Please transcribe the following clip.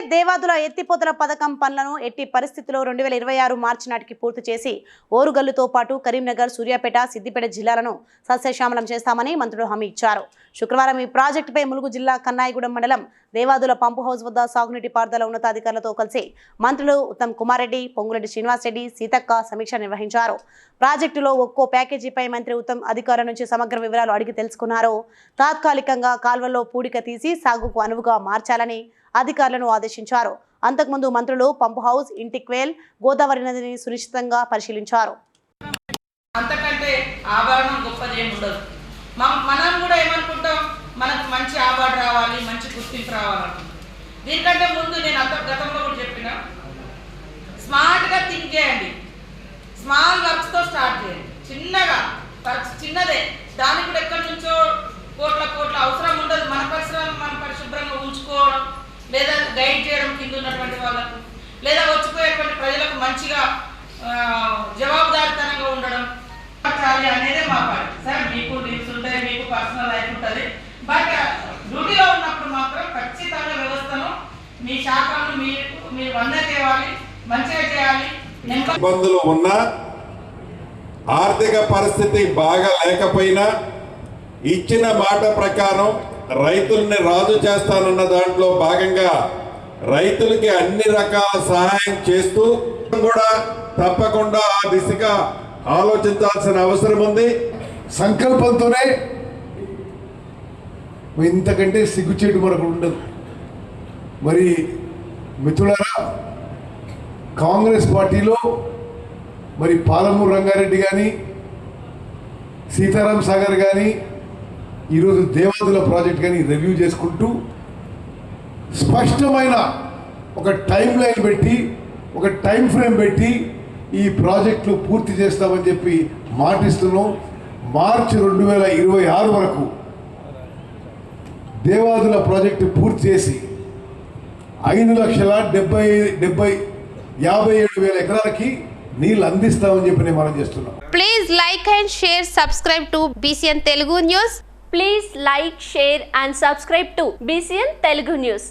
దేవాదుల ఎత్తిపోతల పథకం పనులను ఎట్టి పరిస్థితుల్లో రెండు వేల ఇరవై ఆరు మార్చి నాటికి పూర్తి చేసి ఓరుగల్లుతో పాటు కరీంనగర్ సూర్యాపేట సిద్దిపేట జిల్లాలను సస్యశ్యామలం చేస్తామని మంత్రులు హామీ ఇచ్చారు. శుక్రవారం ఈ ప్రాజెక్టుపై ములుగు జిల్లా కన్నాయిగూడెం మండలం దేవాదుల పంపు హౌస్ వద్ద సాగునీటి పారుదల ఉన్నతాధికారులతో కలిసి మంత్రులు ఉత్తమ్ కుమార్ రెడ్డి పొంగురెడ్డి శ్రీనివాసరెడ్డి సీతక్క సమీక్ష నిర్వహించారు. ప్రాజెక్టులో ఒక్కో ప్యాకేజీపై మంత్రి ఉత్తమ్ అధికారుల నుంచి సమగ్ర వివరాలు అడిగి తెలుసుకున్నారు. తాత్కాలికంగా కాల్వల్లో పూడిక తీసి సాగుకు అనువుగా మార్చాలని అధికారులను ఆదేశించారు. అంతకుముందు మంత్రులు పంపు హౌస్ ఇంటిక్వేల్ గోదావరి నదిని సునిశ్చితంగా పరిశీలించారు. అంతకంటే ఆభరణం గొప్పది ఏమి ఉండదు మనం కూడా ఏమనుకుంటాం? మనకు మంచి అవార్డు రావాలి మంచి గుర్తింపు రావాలనుకుంటాం. దీనికంటే ముందు నేను అంత గతంలో కూడా చెప్పిన ఉంటుంది. బట్ డ్యూటీలో ఉన్నప్పుడు మాత్రం ఖచ్చితంగా వ్యవస్థను మీ శాఖను మీరు మీరు వంద చేయాలి మంచిగా చేయాలి. ఇబ్బందులు ఉన్నా ఆర్థిక పరిస్థితి బాగా లేకపోయినా ఇచ్చిన మాట ప్రకారం రైతుల్ని రాజు చేస్తానన్న దాంట్లో భాగంగా రైతులకి అన్ని రకాల సహాయం చేస్తూ కూడా తప్పకుండా ఆ దిశగా ఆలోచించాల్సిన అవసరం ఉంది. సంకల్పంతోనే ఇంతకంటే సిగ్గుచేటు మనకు ఉండదు. మరి మిత్రులారా కాంగ్రెస్ పార్టీలో మరి పాలమూరు రంగారెడ్డి కానీ సీతారాం సాగర్ కానీ ఈరోజు దేవాదుల ప్రాజెక్ట్ కానీ రివ్యూ చేసుకుంటూ స్పష్టమైన ఒక టైం లైన్ పెట్టి ఒక టైం ఫ్రేమ్ పెట్టి ఈ ప్రాజెక్టులు పూర్తి చేస్తామని చెప్పి మాటిస్తున్నాం. మార్చి రెండు వేల ఇరవై ఆరు వరకు దేవాదుల ప్రాజెక్టు పూర్తి చేసి ఐదు లక్షల డెబ్బై డెబ్బై యాభై ఏడు వేల ఎకరాలకి నీళ్ళు అందిస్తామని చెప్పి నేను మనం చేస్తున్నాం. Please like and share subscribe to BCN Telugu news please like share and subscribe to BCN Telugu news